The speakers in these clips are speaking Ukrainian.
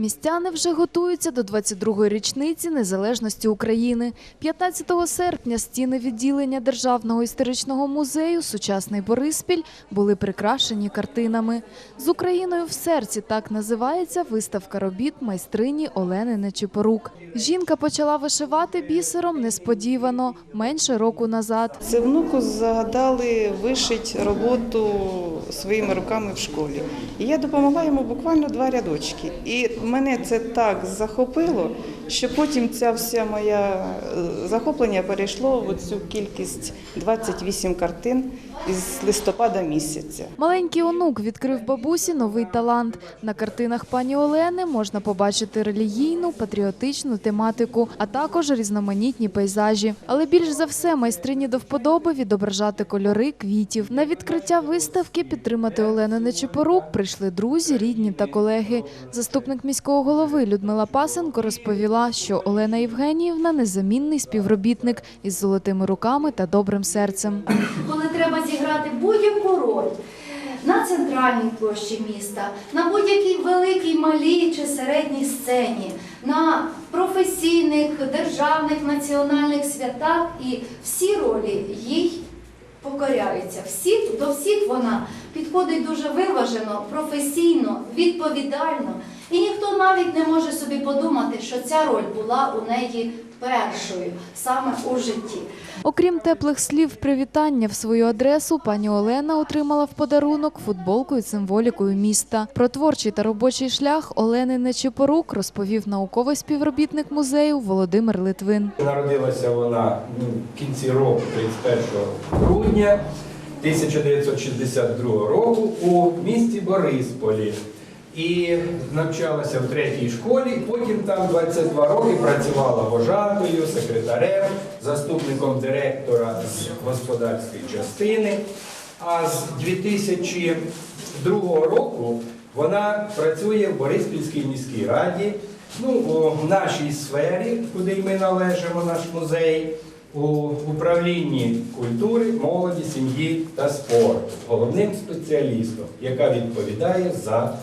Містяни вже готуються до 22-ї річниці незалежності України. 15 серпня стіни відділення Державного історичного музею Сучасний Бориспіль були прикрашені картинами. З Україною в серці так називається виставка робіт майстрині Олени Нечипорук. Жінка почала вишивати бісером несподівано, менше року назад. Це внуку загадали вишити роботу своїми руками в школі. І я допомогла йому буквально два рядочки. І мене це так захопило, що потім ця вся моя е, захоплення перейшло в цю кількість 28 картин із листопада місяця. Маленький онук відкрив бабусі новий талант. На картинах пані Олени можна побачити релігійну, патріотичну тематику, а також різноманітні пейзажі. Але більш за все майстрині до вподоби відображати кольори квітів. На відкриття виставки підтримати Олену Нечипорук прийшли друзі, рідні та колеги. Заступник міського голови Людмила Пасенко розповіла, що Олена Євгеніївна незамінний співробітник із золотими руками та добрим серцем. коли треба зіграти будь-яку роль на центральній площі міста, на будь-якій великій, малій чи середній сцені, на професійних, державних, національних святах, і всі ролі їй покоряються. Всі, до всіх вона підходить дуже виважено, професійно, відповідально. І ніхто навіть не може собі подумати, що ця роль була у неї першою саме у житті. Окрім теплих слів привітання в свою адресу, пані Олена отримала в подарунок футболку із символікою міста. Про творчий та робочий шлях Олени Нечипорук розповів науковий співробітник музею Володимир Литвин. Народилася вона ну, в кінці року, 31 грудня 1962 року у місті Борисполі. І навчалася в третій школі, потім там 22 роки працювала вожатою, секретарем, заступником директора з господарської частини. А з 2002 року вона працює в Бориспільській міській раді, ну, у- нашій сфері, куди ми належимо, наш музей, у управлінні культури, молоді, сім'ї та спорту, головним спеціалістом, яка відповідає за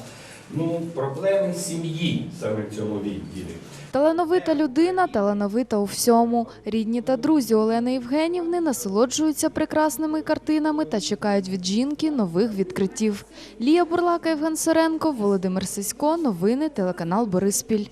ну, проблеми сім'ї саме в цьому відділі. Талановита людина, талановита у всьому. Рідні та друзі Олени Євгенівни насолоджуються прекрасними картинами та чекають від жінки нових відкриттів. Лія Бурлака, Євген Соренко, Володимир Сисько. Новини телеканал Бориспіль.